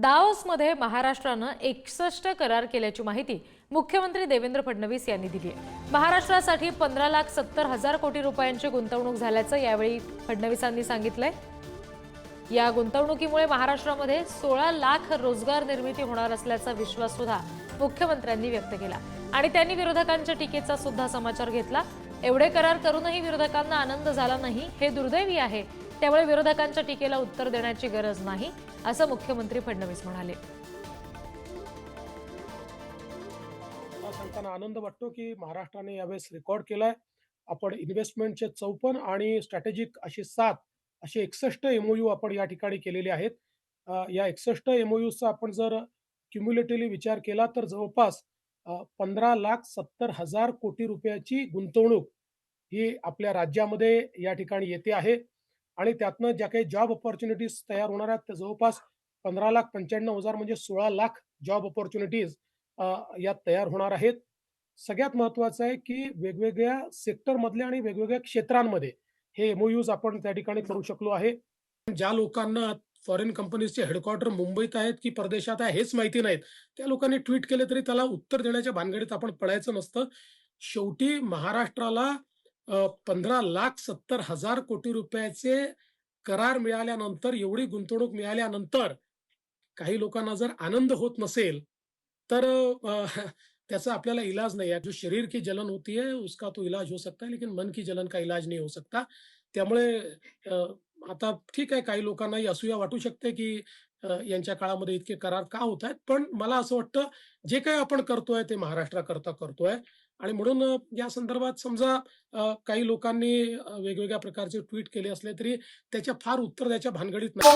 दाओसमध्ये महाराष्ट्रानं एकसष्ट करार केल्याची माहिती मुख्यमंत्री देवेंद्र फडणवीस यांनी दिली आहे. महाराष्ट्रासाठी पंधरा लाख सत्तर हजार कोटी रुपयांची गुंतवणूक झाल्याचं यावेळी फडणवीसांनी सांगितलंय. या गुंतवणुकीमुळे महाराष्ट्रामध्ये सोळा लाख रोजगार निर्मिती होणार असल्याचा विश्वास सुद्धा मुख्यमंत्र्यांनी व्यक्त केला. आणि त्यांनी विरोधकांच्या टीकेचा सुद्धा समाचार घेतला. एवढे करार करूनही विरोधकांना आनंद झाला नाही हे दुर्दैवी आहे. त्यामुळे विरोधकांच्या टीकेला उत्तर देण्याची गरज नाही असं मुख्यमंत्री फडणवीस म्हणाले. मला सांगताना आनंद वाटतो की महाराष्ट्राने यावेळेस रेकॉर्ड केलाय. आपण इन्व्हेस्टमेंटचे चौपन्न आणि स्ट्रॅटेजिक असे सात असे एकसष्ट एमओयू आपण या ठिकाणी केलेले आहेत. या एकसष्ट एमओयूचा आपण जर क्युम्युलेटिव्हली विचार केला तर जवळपास पंधरा लाख सत्तर हजार कोटी रुपयाची गुंतवणूक ही आपल्या राज्यामध्ये या ठिकाणी येते आहे. आणि त्यातनं ज्या काही जॉब ऑपॉर्च्युनिटीज तयार होणार आहेत त्या जवळपास पंधरा लाख पंच्याण्णव हजार म्हणजे सोळा लाख जॉब ऑपॉर्च्युनिटीज यात तयार होणार आहेत. सगळ्यात महत्वाचं आहे की वेगवेगळ्या सेक्टरमधले आणि वेगवेगळ्या क्षेत्रांमध्ये हे एमओयूज आपण त्या ठिकाणी करू शकलो आहे. ज्या लोकांना फॉरेन कंपनीजचे हेडक्वार्टर मुंबईत आहेत की परदेशात आहे हेच माहिती नाहीत. त्या लोकांनी ट्विट केले तरी त्याला उत्तर देण्याच्या भानगडीत आपण पडायचं नसतं. शेवटी महाराष्ट्राला पंधरा लाख सत्तर हजार कोटी रुपयाचे करार मिळाल्यानंतर एवढी गुंतवणूक मिळाल्यानंतर काही लोकांना जर आनंद होत नसेल तर त्याचा आपल्याला इलाज नाही. आहे जो शरीर की जलन होती है उसका तो इलाज हो सकता है लेकिन मन की जलन का इलाज नाही हो सकता. त्यामुळे आता ठीक आहे काही लोकांनाही असूया वाटू शकते की यांच्या काळामध्ये इतके करार का होत आहेत पण मला असं वाटतं जे काही आपण करतोय ते महाराष्ट्राकरता करतोय. आणि म्हणून या संदर्भात समजा काही लोकांनी वेगवेगळ्या प्रकारचे ट्विट केले असले तरी त्याच्या फार उत्तर द्यायच्या भानगडीत नाही.